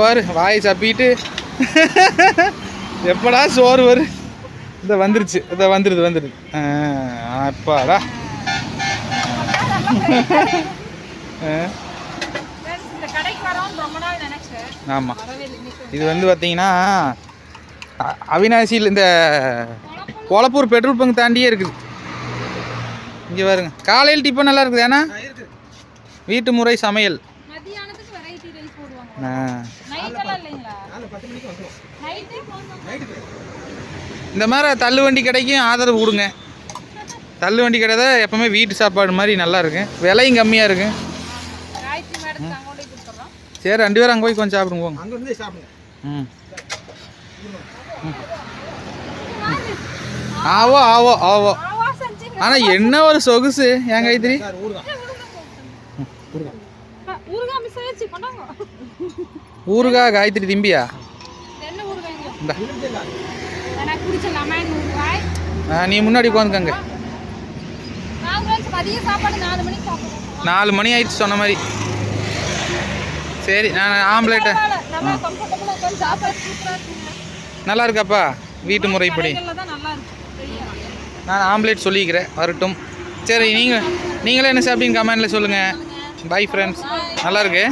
வரு வாய் சப்பிட்டு. எப்படா சோறு வரு? இதை வந்துருச்சு இதை வந்துடுது வந்துடுது ஆ, அப்பாடா. ஆமாம் இது வந்து பார்த்தீங்கன்னா அவினாசியில் இந்த கொளப்பூர் பெட்ரோல் பங்க் தாண்டியே இருக்குது. இங்கே பாருங்க. காலையில் டிஃபன் நல்லா இருக்குது ஏன்னா? வீட்டு முறை சமையல். மதியானத்துக்கு வெரைட்டி ரைஸ் போடுவாங்க. ஆ. இந்த மாதிரி தள்ளுவண்டி கடைக்கும் ஆதரவு கொடுங்க. தள்ளுவண்டி கடை தான் எப்பவுமே வீட்டு சாப்பாடு மாதிரி நல்லா இருக்கு. விலையும் கம்மியாக இருக்கு. காயத்ரி மேடத்துக்கு அங்கே கொண்டு போய் கொடுத்துட்றோம் சரி ரெண்டு பேரும் அங்கே போய் கொஞ்சம் சாப்பிடுங்க போங்க. அங்க இருந்தே சாப்பிடுங்க. ம். ஆவோ ஆவோ ஆவோ. ஆவா செஞ்சுங்க ஆனால் என்ன ஒரு சொகுசு என் கைத்திரி ஊறுகாய் காயத்ரி திம்பியா? நீ முன்னாடி உட்காந்துக்கங்க. நாலு மணி ஆயிடுச்சு சொன்ன மாதிரி. சரி நான் ஆம்லேட்டை நல்லா இருக்காப்பா வீட்டு முறைப்படி நான் ஆம்லேட் சொல்லிக்கிறேன் வரட்டும். சரி நீங்கள் நீங்களே என்ன சாப்பிட்டீங்க கமெண்டில் சொல்லுங்கள் பை ஃப்ரெண்ட்ஸ் நல்லாயிருக்கு